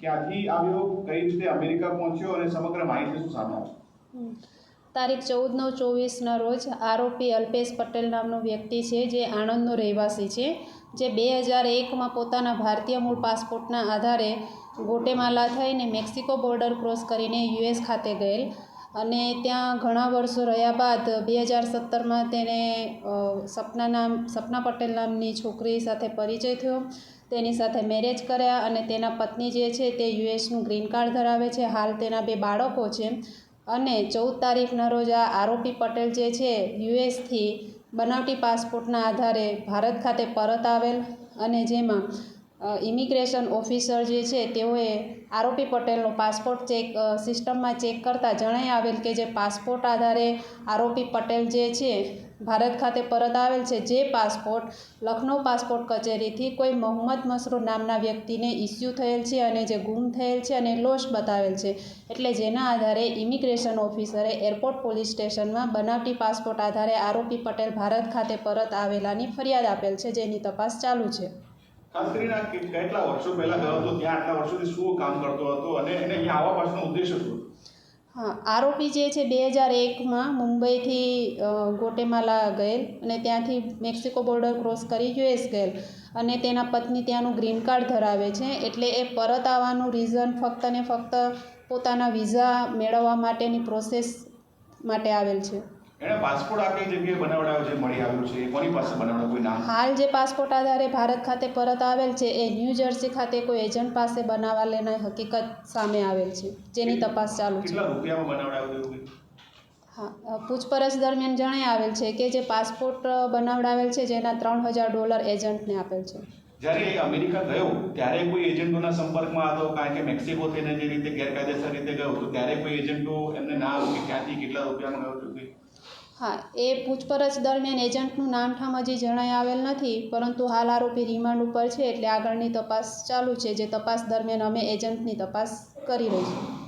ક્યાંથી આવ્યો, કઈ રીતે અમેરિકા પહોંચ્યો અને સમગ્ર માહિતી શું સામે આવી? તારીખ ચૌદ નવ ચોવીસના રોજ આરોપી અલ્પેશ પટેલ નામનો વ્યક્તિ છે, જે આણંદનો રહેવાસી છે, જે બે હજાર એકમાં પોતાના ભારતીય મૂળ પાસપોર્ટના આધારે ગોટેમાલા થઈને મેક્સિકો બોર્ડર ક્રોસ કરીને યુએસ ખાતે ગયેલ અને ત્યાં ઘણા વર્ષો રહ્યા બાદ બે હજાર સત્તરમાં તેને સપના નામ, સપના પટેલ નામની છોકરી સાથે પરિચય થયો. તેની સાથે મેરેજ કર્યા અને તેના પત્ની જે છે તે યુએસનું ગ્રીન કાર્ડ ધરાવે છે. હાલ તેના બે બાળકો છે અને ચૌદ તારીખના રોજ આ આરોપી પટેલ જે છે યુએસથી બનાવટી પાસપોર્ટના આધારે ભારત ખાતે પરત આવેલ અને જેમાં ઇમિગ્રેશન ઓફિસર જે છે, તેઓએ આરોપી પટેલનો પાસપોર્ટ ચેક સિસ્ટમમાં ચેક કરતાં જણાઈ આવેલ કે જે પાસપોર્ટ આધારે આરોપી પટેલ જે છે, ભારત ખાતે પરત આવેલ છે, જે પાસપોર્ટ લખનૌ પાસપોર્ટ કચેરીથી કોઈ મોહમ્મદ મસરૂર નામના વ્યક્તિને ઇસ્યુ થયેલ છે અને જે ગુમ થયેલ છે અને લોસ્ટ બતાવેલ છે. એટલે જેના આધારે ઇમિગ્રેશન ઓફિસરે એરપોર્ટ પોલીસ સ્ટેશનમાં બનાવટી પાસપોર્ટ આધારે આરોપી પટેલ ભારત ખાતે પરત આવેલાની ફરિયાદ આપેલ છે, જેની તપાસ ચાલુ છે. ખાસ કેટલા વર્ષો પહેલા ગયો હતો, ત્યાં આટલા વર્ષોથી શું કામ કરતો હતો અને એને અહીંયા આવવા પાછળનો ઉદ્દેશ શું હા, આરોપી જે છે બે હજાર એકમાં મુંબઈથી ગોટેમાલા ગયેલ અને ત્યાંથી મેક્સિકો બોર્ડર ક્રોસ કરી યુએસ ગયેલ અને તેના પત્ની ત્યાંનું ગ્રીન કાર્ડ ધરાવે છે એટલે એ પરત આવવાનું રીઝન ફક્ત ને ફક્ત પોતાના વિઝા મેળવવા માટેની પ્રોસેસ માટે આવેલ છે. એણે પાસપોર્ટ આ કઈ જગ્યાએ બનાવડાવ્યો છે મળી આવ્યું છે કોની પાસે બનાવડાવ્યો કોઈ નામ? હાલ જે પાસપોર્ટ આધારે ભારત ખાતે પરત આવેલ છે એ ન્યૂ જર્સી ખાતે કોઈ એજન્ટ પાસે બનાવવા બનાવાલેના હકીકત સામે આવેલ છે જેની તપાસ ચાલુ છે. કેટલા રૂપિયામાં બનાવડાવ્યો એવું હા પૂછપરછ દરમિયાન જણાઈ આવેલ છે કે જે પાસપોર્ટ બનાવડાવેલ છે જેના ત્રણ હજાર ડોલર એજન્ટને આપેલ છે. જ્યારે એ અમેરિકા ગયો ત્યારે કોઈ એજન્ટોના સંપર્કમાં હતો કારણ કે મેક્સિકો થઈને જે રીતે ગેરકાયદેસર રીતે ગયો તો ત્યારે કોઈ એજન્ટો એમને ના આવ્યું કે ક્યાંથી કેટલા રૂપિયામાં ગયો? હા, એ પૂછપરછ દરમિયાન એજન્ટનું નામ ઠામ હજી જણાઈ આવેલ નથી, પરંતુ હાલ આરોપી રિમાન્ડ ઉપર છે એટલે આગળની તપાસ ચાલુ છે, જે તપાસ દરમિયાન અમે એજન્ટની તપાસ કરી રહીશું